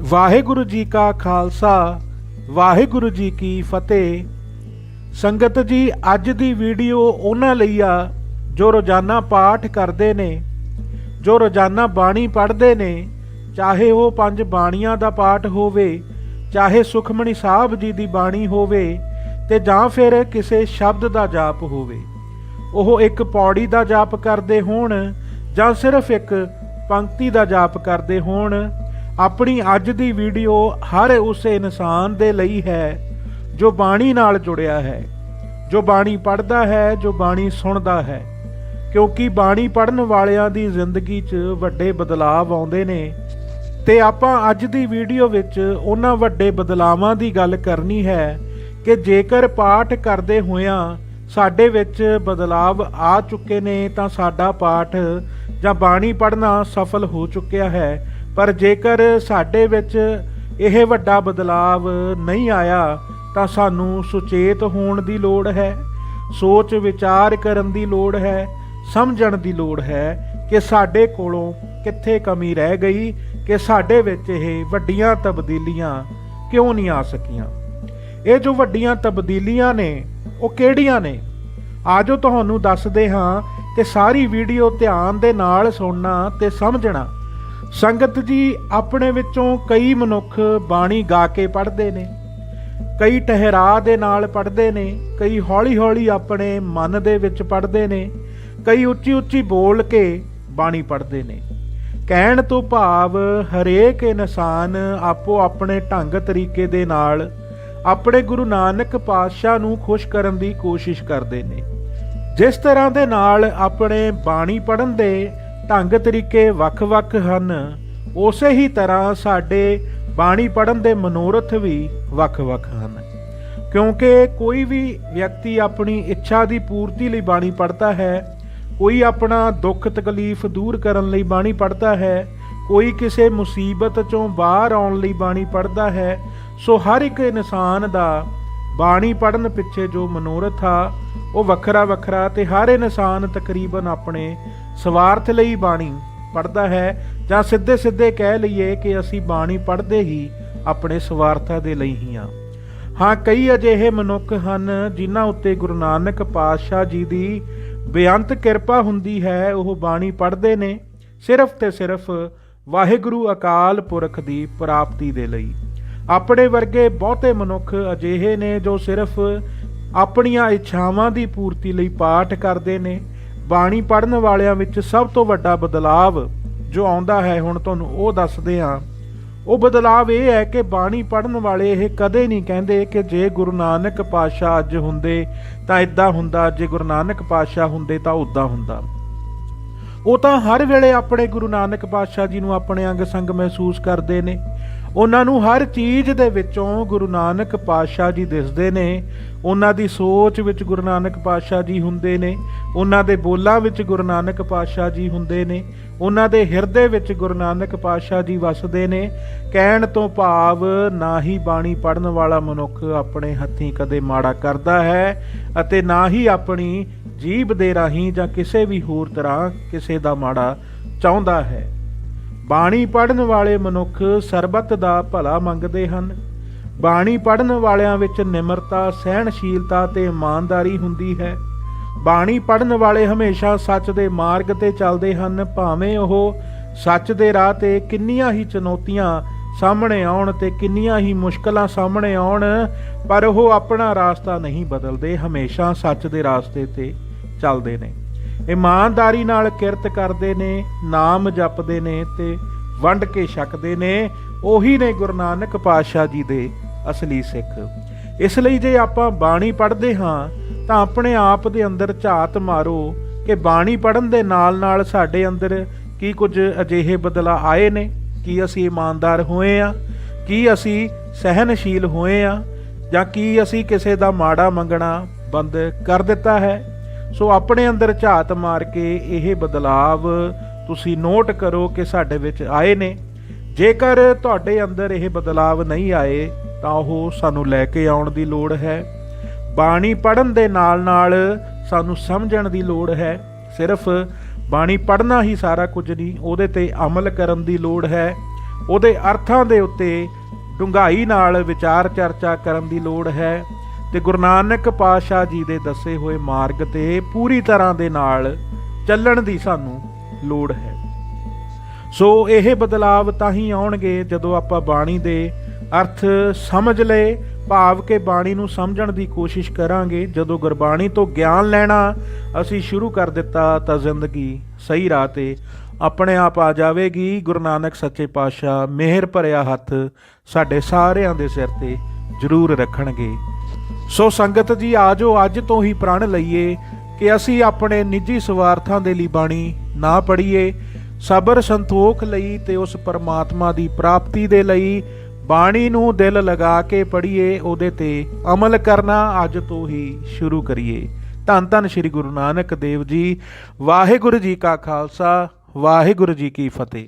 ਵਾਹਿਗੁਰੂ ਜੀ ਕਾ ਖਾਲਸਾ, ਵਾਹਿਗੁਰੂ ਜੀ ਕੀ ਫਤਿਹ। ਸੰਗਤ ਜੀ, ਅੱਜ ਦੀ ਵੀਡੀਓ ਉਹਨਾਂ ਲਈ ਆ ਜੋ ਰੋਜ਼ਾਨਾ ਪਾਠ ਕਰਦੇ ਨੇ, ਜੋ ਰੋਜ਼ਾਨਾ ਬਾਣੀ ਪੜ੍ਹਦੇ ਨੇ, ਚਾਹੇ ਉਹ ਪੰਜ ਬਾਣੀਆਂ ਦਾ ਪਾਠ ਹੋਵੇ, ਚਾਹੇ ਸੁਖਮਣੀ ਸਾਹਿਬ ਜੀ ਦੀ ਬਾਣੀ ਹੋਵੇ ਤੇ ਜਾਂ ਫਿਰ ਕਿਸੇ ਸ਼ਬਦ ਦਾ ਜਾਪ ਹੋਵੇ। ਉਹ ਇੱਕ ਪੌੜੀ ਦਾ ਜਾਪ ਕਰਦੇ ਹੋਣ ਜਾਂ ਸਿਰਫ ਇੱਕ ਪੰਕਤੀ ਦਾ ਜਾਪ ਕਰਦੇ ਹੋਣ ਆਪਣੀ ਅੱਜ ਦੀ ਵੀਡੀਓ ਹਰ ਉਸ ਇਨਸਾਨ ਦੇ ਲਈ ਹੈ, ਜੋ ਬਾਣੀ ਨਾਲ ਜੁੜਿਆ ਹੈ, ਜੋ ਬਾਣੀ ਪੜ੍ਹਦਾ ਹੈ, ਜੋ ਬਾਣੀ ਸੁਣਦਾ ਹੈ। ਕਿਉਂਕਿ ਬਾਣੀ ਪੜਨ ਵਾਲਿਆਂ ਦੀ ਜ਼ਿੰਦਗੀ 'ਚ ਵੱਡੇ ਬਦਲਾਅ ਆਉਂਦੇ ਨੇ। ਤੇ ਆਪਾਂ ਅੱਜ ਦੀ ਵੀਡੀਓ ਵਿੱਚ ਉਹਨਾਂ ਵੱਡੇ ਬਦਲਾਵਾਂ ਦੀ ਗੱਲ ਕਰਨੀ ਹੈ ਕਿ ਜੇਕਰ ਪਾਠ ਕਰਦੇ ਹੋਇਆਂ ਸਾਡੇ ਵਿੱਚ ਬਦਲਾਵ ਆ ਚੁੱਕੇ ਨੇ, ਤਾਂ ਸਾਡਾ ਪਾਠ ਜਾਂ ਬਾਣੀ ਪੜਨਾ ਸਫਲ ਹੋ ਚੁੱਕਿਆ ਹੈ। ਪਰ ਜੇਕਰ ਸਾਡੇ ਵਿੱਚ ਇਹ ਵੱਡਾ ਬਦਲਾਵ ਨਹੀਂ ਆਇਆ, ਤਾਂ ਸਾਨੂੰ ਸੁਚੇਤ ਹੋਣ ਦੀ ਲੋੜ ਹੈ, ਸੋਚ ਵਿਚਾਰ ਕਰਨ ਦੀ ਲੋੜ ਹੈ, ਸਮਝਣ ਦੀ ਲੋੜ ਹੈ ਕਿ ਸਾਡੇ ਕੋਲੋਂ ਕਿੱਥੇ ਕਮੀ ਰਹਿ ਗਈ, ਕਿ ਸਾਡੇ ਵਿੱਚ ਇਹ ਵੱਡੀਆਂ ਤਬਦੀਲੀਆਂ ਕਿਉਂ ਨਹੀਂ ਆ ਸਕੀਆਂ। ਇਹ ਜੋ ਵੱਡੀਆਂ ਤਬਦੀਲੀਆਂ ਨੇ, ਉਹ ਕਿਹੜੀਆਂ ਨੇ? ਆਜੋ ਤੁਹਾਨੂੰ ਦੱਸਦੇ ਹਾਂ ਤੇ ਸਾਰੀ ਵੀਡੀਓ ਧਿਆਨ ਦੇ ਨਾਲ ਸੁਣਨਾ ਤੇ ਸਮਝਣਾ। ਸੰਗਤ ਜੀ ਆਪਣੇ ਵਿੱਚੋਂ ਕਈ ਮਨੁੱਖ ਬਾਣੀ ਗਾ ਕੇ ਪੜ੍ਹਦੇ ਨੇ, ਕਈ ਟਹਿਰਾ ਦੇ ਨਾਲ ਪੜ੍ਹਦੇ ਨੇ, ਕਈ ਹੌਲੀ-ਹੌਲੀ ਆਪਣੇ ਮਨ ਦੇ ਵਿੱਚ ਪੜ੍ਹਦੇ ਨੇ, ਕਈ ਉੱਚੀ-ਉੱਚੀ ਬੋਲ ਕੇ ਬਾਣੀ ਪੜ੍ਹਦੇ ਨੇ। ਕਹਿਣ ਤੋਂ ਭਾਵ ਹਰੇਕ ਇਨਸਾਨ ਆਪੋ ਆਪਣੇ ਢੰਗ ਤਰੀਕੇ ਦੇ ਨਾਲ ਆਪਣੇ ਗੁਰੂ ਨਾਨਕ ਪਾਤਸ਼ਾਹ ਨੂੰ ਖੁਸ਼ ਕਰਨ ਦੀ ਕੋਸ਼ਿਸ਼ ਕਰਦੇ ਨੇ। ਜਿਸ ਤਰ੍ਹਾਂ ਦੇ ਨਾਲ ਆਪਣੇ ਬਾਣੀ ਪੜਨ ਦੇ ਢੰਗ ਤਰੀਕੇ ਵੱਖ-ਵੱਖ ਹਨ। ਉਸੇ ਹੀ ਤਰ੍ਹਾਂ ਸਾਡੇ ਬਾਣੀ ਪੜਨ ਦੇ ਮਨੋਰਥ ਵੀ ਵੱਖ-ਵੱਖ ਹਨ। ਕਿਉਂਕਿ ਕੋਈ ਵੀ ਵਿਅਕਤੀ ਆਪਣੀ ਇੱਛਾ ਦੀ ਪੂਰਤੀ ਲਈ ਬਾਣੀ ਪੜਦਾ ਹੈ, ਕੋਈ ਆਪਣਾ ਦੁੱਖ ਤਕਲੀਫ ਦੂਰ ਕਰਨ ਲਈ ਬਾਣੀ ਪੜਦਾ ਹੈ, ਕੋਈ ਕਿਸੇ ਮੁਸੀਬਤ ਚੋਂ ਬਾਹਰ ਆਉਣ ਲਈ ਬਾਣੀ ਪੜਦਾ ਹੈ, ਸੋ ਹਰ ਇੱਕ ਇਨਸਾਨ ਦਾ ਬਾਣੀ ਪੜਨ ਪਿੱਛੇ ਜੋ ਮਨੋਰਥ ਆ, ਉਹ ਵੱਖਰਾ ਵੱਖਰਾ ਤੇ ਹਰ ਇਨਸਾਨ ਤਕਰੀਬਨ ਆਪਣੇ ਸਵਾਰਥ ਲਈ ਬਾਣੀ ਪੜਦਾ ਹੈ ਜਾਂ ਸਿੱਧੇ ਸਿੱਧੇ ਕਹਿ ਲਈਏ ਕਿ ਅਸੀਂ ਬਾਣੀ ਪੜਦੇ ਹੀ ਆਪਣੇ ਸਵਾਰਥਾਂ ਦੇ ਲਈ ਹੀ ਆ ਹਾਂ, ਕਈ ਅਜਿਹੇ ਮਨੁੱਖ ਹਨ ਜਿਨ੍ਹਾਂ ਉੱਤੇ ਗੁਰੂ ਨਾਨਕ ਪਾਤਸ਼ਾਹ ਜੀ ਦੀ ਬੇਅੰਤ ਕਿਰਪਾ ਹੁੰਦੀ ਹੈ, ਉਹ ਬਾਣੀ ਪੜ੍ਹਦੇ ਨੇ ਸਿਰਫ ਤੇ ਸਿਰਫ ਵਾਹਿਗੁਰੂ ਅਕਾਲ ਪੁਰਖ ਦੀ ਪ੍ਰਾਪਤੀ ਦੇ ਲਈ। ਆਪਣੇ ਵਰਗੇ ਬਹੁਤੇ ਮਨੁੱਖ ਅਜਿਹੇ ਨੇ ਜੋ ਸਿਰਫ ਆਪਣੀਆਂ ਇੱਛਾਵਾਂ ਦੀ ਪੂਰਤੀ ਲਈ ਪਾਠ ਕਰਦੇ ਨੇ। ਬਾਣੀ ਪੜਨ ਵਾਲਿਆਂ ਵਿੱਚ ਸਭ ਤੋਂ ਵੱਡਾ ਬਦਲਾਵ ਜੋ ਆਉਂਦਾ ਹੈ, ਹੁਣ ਤੁਹਾਨੂੰ ਉਹ ਦੱਸਦੇ ਹਾਂ। ਉਹ ਬਦਲਾਵ ਇਹ ਹੈ ਕਿ ਬਾਣੀ ਪੜਨ ਵਾਲੇ ਇਹ ਕਦੇ ਨਹੀਂ ਕਹਿੰਦੇ ਕਿ ਜੇ ਗੁਰੂ ਨਾਨਕ ਪਾਤਸ਼ਾਹ ਅੱਜ ਹੁੰਦੇ ਤਾਂ ਇਦਾਂ ਹੁੰਦਾ, ਜੇ ਗੁਰੂ ਨਾਨਕ ਪਾਤਸ਼ਾਹ ਹੁੰਦੇ ਤਾਂ ਉਦਾਂ ਹੁੰਦਾ। ਉਹ ਤਾਂ ਹਰ ਵੇਲੇ ਆਪਣੇ ਗੁਰੂ ਨਾਨਕ ਪਾਤਸ਼ਾਹ ਜੀ ਨੂੰ ਆਪਣੇ ਅੰਗ ਸੰਗ ਮਹਿਸੂਸ ਕਰਦੇ ਨੇ। ਉਹਨਾਂ ਨੂੰ ਹਰ ਚੀਜ਼ ਦੇ ਵਿੱਚੋਂ ਗੁਰੂ ਨਾਨਕ ਪਾਤਸ਼ਾਹ ਜੀ ਦਿਸਦੇ ਨੇ। ਉਹਨਾਂ ਦੀ ਸੋਚ ਵਿੱਚ ਗੁਰੂ ਨਾਨਕ ਪਾਤਸ਼ਾਹ ਜੀ ਹੁੰਦੇ ਨੇ। ਉਹਨਾਂ ਦੇ ਬੋਲਾਂ ਵਿੱਚ ਗੁਰੂ ਨਾਨਕ ਪਾਤਸ਼ਾਹ ਜੀ ਹੁੰਦੇ ਨੇ। ਉਹਨਾਂ ਦੇ ਹਿਰਦੇ ਵਿੱਚ ਗੁਰੂ ਨਾਨਕ ਪਾਤਸ਼ਾਹ ਜੀ ਵਸਦੇ ਨੇ। ਕਹਿਣ ਤੋਂ ਭਾਵ ਨਾ ਹੀ ਬਾਣੀ ਪੜਨ ਵਾਲਾ ਮਨੁੱਖ ਆਪਣੇ ਹੱਥੀਂ ਕਦੇ ਮਾੜਾ ਕਰਦਾ ਹੈ ਅਤੇ ਨਾ ਹੀ ਆਪਣੀ ਜੀਬ ਦੇ ਰਾਹੀਂ ਜਾਂ ਕਿਸੇ ਵੀ ਹੋਰ ਤਰ੍ਹਾਂ ਕਿਸੇ ਦਾ ਮਾੜਾ ਚਾਹੁੰਦਾ ਹੈ। ਬਾਣੀ ਪੜਨ ਵਾਲੇ ਮਨੁੱਖ ਸਰਬੱਤ ਦਾ ਭਲਾ ਮੰਗਦੇ ਹਨ। ਬਾਣੀ ਪੜਨ ਵਾਲਿਆਂ ਵਿੱਚ ਨਿਮਰਤਾ, ਸਹਿਣਸ਼ੀਲਤਾ ਤੇ ਇਮਾਨਦਾਰੀ ਹੁੰਦੀ ਹੈ। ਬਾਣੀ ਪੜਨ ਵਾਲੇ ਹਮੇਸ਼ਾ ਸੱਚ ਦੇ ਮਾਰਗ ਤੇ ਚੱਲਦੇ ਹਨ, ਭਾਵੇਂ ਉਹ ਸੱਚ ਦੇ ਰਾਹ ਤੇ ਕਿੰਨੀਆਂ ਹੀ ਚੁਣੌਤੀਆਂ ਸਾਹਮਣੇ ਆਉਣ ਤੇ ਕਿੰਨੀਆਂ ਹੀ ਮੁਸ਼ਕਲਾਂ ਸਾਹਮਣੇ ਆਉਣ, ਪਰ ਉਹ ਆਪਣਾ ਰਾਸਤਾ ਨਹੀਂ ਬਦਲਦੇ, ਹਮੇਸ਼ਾ ਸੱਚ ਦੇ ਰਾਸਤੇ ਤੇ ਚੱਲਦੇ ਨੇ। ਇਮਾਨਦਾਰੀ ਨਾਲ ਕਿਰਤ ਕਰਦੇ ਨੇ, ਨਾਮ ਜਪਦੇ ਨੇ ਤੇ ਵੰਡ ਕੇ ਛਕਦੇ ਨੇ, ਉਹੀ ਨੇ ਗੁਰੂ ਨਾਨਕ ਪਾਤਸ਼ਾਹ ਜੀ ਦੇ ਅਸਲੀ ਸਿੱਖ। ਇਸ ਲਈ ਜੇ ਆਪਾਂ ਬਾਣੀ ਪੜ੍ਹਦੇ ਹਾਂ, ਤਾਂ ਆਪਣੇ ਆਪ ਦੇ ਅੰਦਰ ਝਾਤ ਮਾਰੋ ਕਿ ਬਾਣੀ ਪੜਨ ਦੇ ਨਾਲ ਨਾਲ ਸਾਡੇ ਅੰਦਰ ਕੀ ਕੁਝ ਅਜਿਹੇ ਬਦਲਾ ਆਏ ਨੇ, ਕੀ ਅਸੀਂ ਇਮਾਨਦਾਰ ਹੋਏ ਆ ਕੀ ਅਸੀਂ ਸਹਿਨਸ਼ੀਲ ਹੋਏ ਆ ਜਾਂ ਕੀ ਅਸੀਂ ਕਿਸੇ ਦਾ ਮਾੜਾ ਮੰਗਣਾ ਬੰਦ ਕਰ ਦਿੱਤਾ ਹੈ। ਸੋ ਆਪਣੇ ਅੰਦਰ ਝਾਤ ਮਾਰ ਕੇ ਇਹ ਬਦਲਾਵ ਤੁਸੀਂ ਨੋਟ ਕਰੋ ਕਿ ਸਾਡੇ ਵਿੱਚ ਆਏ ਨੇ। ਜੇਕਰ ਤੁਹਾਡੇ ਅੰਦਰ ਇਹ ਬਦਲਾਵ ਨਹੀਂ ਆਏ, ਤਾਂ ਉਹ ਸਾਨੂੰ ਲੈ ਕੇ ਆਉਣ ਦੀ ਲੋੜ ਹੈ। ਬਾਣੀ ਪੜਨ ਦੇ ਨਾਲ-ਨਾਲ ਸਾਨੂੰ ਸਮਝਣ ਦੀ ਲੋੜ ਹੈ। ਸਿਰਫ ਬਾਣੀ ਪੜਨਾ ਹੀ ਸਾਰਾ ਕੁਝ ਨਹੀਂ, ਉਹਦੇ ਤੇ ਅਮਲ ਕਰਨ ਦੀ ਲੋੜ ਹੈ। ਉਹਦੇ ਅਰਥਾਂ ਦੇ ਉੱਤੇ ਡੂੰਘਾਈ ਨਾਲ ਵਿਚਾਰ ਚਰਚਾ ਕਰਨ ਦੀ ਲੋੜ ਹੈ। ਤੇ ਗੁਰੂ ਨਾਨਕ ਪਾਤਸ਼ਾਹ ਜੀ ਦੇ ਦੱਸੇ ਹੋਏ ਮਾਰਗ ਤੇ ਪੂਰੀ ਤਰ੍ਹਾਂ ਦੇ ਨਾਲ ਚੱਲਣ ਦੀ ਸਾਨੂੰ ਲੋੜ ਹੈ। ਸੋ ਇਹ ਬਦਲਾਵ ਤਾਂ ਹੀ ਆਉਣਗੇ ਜਦੋਂ ਆਪਾਂ ਬਾਣੀ ਦੇ ਅਰਥ ਸਮਝ ਲਏ, ਭਾਵ ਕੇ ਬਾਣੀ ਨੂੰ ਸਮਝਣ ਦੀ ਕੋਸ਼ਿਸ਼ ਕਰਾਂਗੇ। ਜਦੋਂ ਗੁਰਬਾਣੀ ਤੋਂ ਗਿਆਨ ਲੈਣਾ ਅਸੀਂ ਸ਼ੁਰੂ ਕਰ ਦਿੱਤਾ ਤਾਂ ਜ਼ਿੰਦਗੀ ਸਹੀ ਰਾਹ ਤੇ ਆਪਣੇ ਆਪ ਆ ਜਾਵੇਗੀ। ਗੁਰੂ ਨਾਨਕ ਸੱਚੇ ਪਾਤਸ਼ਾਹ ਮਿਹਰ ਭਰਿਆ ਹੱਥ ਸਾਡੇ ਸਾਰਿਆਂ ਦੇ ਸਿਰ ਤੇ ਜ਼ਰੂਰ ਰੱਖਣਗੇ। ਸੋ ਸੰਗਤ ਜੀ, ਆਜੋ ਅੱਜ ਤੋਂ ਹੀ ਪ੍ਰਣ ਲਈਏ ਕਿ ਅਸੀਂ ਆਪਣੇ ਨਿੱਜੀ ਸਵਾਰਥਾਂ ਦੇ ਲਈ ਬਾਣੀ ਨਾ ਪੜ੍ਹੀਏ, ਸਬਰ ਸੰਤੋਖ ਲਈ ਤੇ ਉਸ ਪਰਮਾਤਮਾ ਦੀ ਪ੍ਰਾਪਤੀ ਦੇ ਲਈ ਬਾਣੀ ਨੂੰ ਦਿਲ ਲਗਾ ਕੇ ਪੜ੍ਹੀਏ, ਉਹਦੇ ਤੇ ਅਮਲ ਕਰਨਾ ਅੱਜ ਤੋਂ ਹੀ ਸ਼ੁਰੂ ਕਰੀਏ। ਧੰਨ ਧੰਨ ਸ੍ਰੀ ਗੁਰੂ ਨਾਨਕ ਦੇਵ ਜੀ, ਵਾਹਿਗੁਰੂ ਜੀ ਕਾ ਖਾਲਸਾ, ਵਾਹਿਗੁਰੂ ਜੀ ਕੀ ਫਤਿਹ।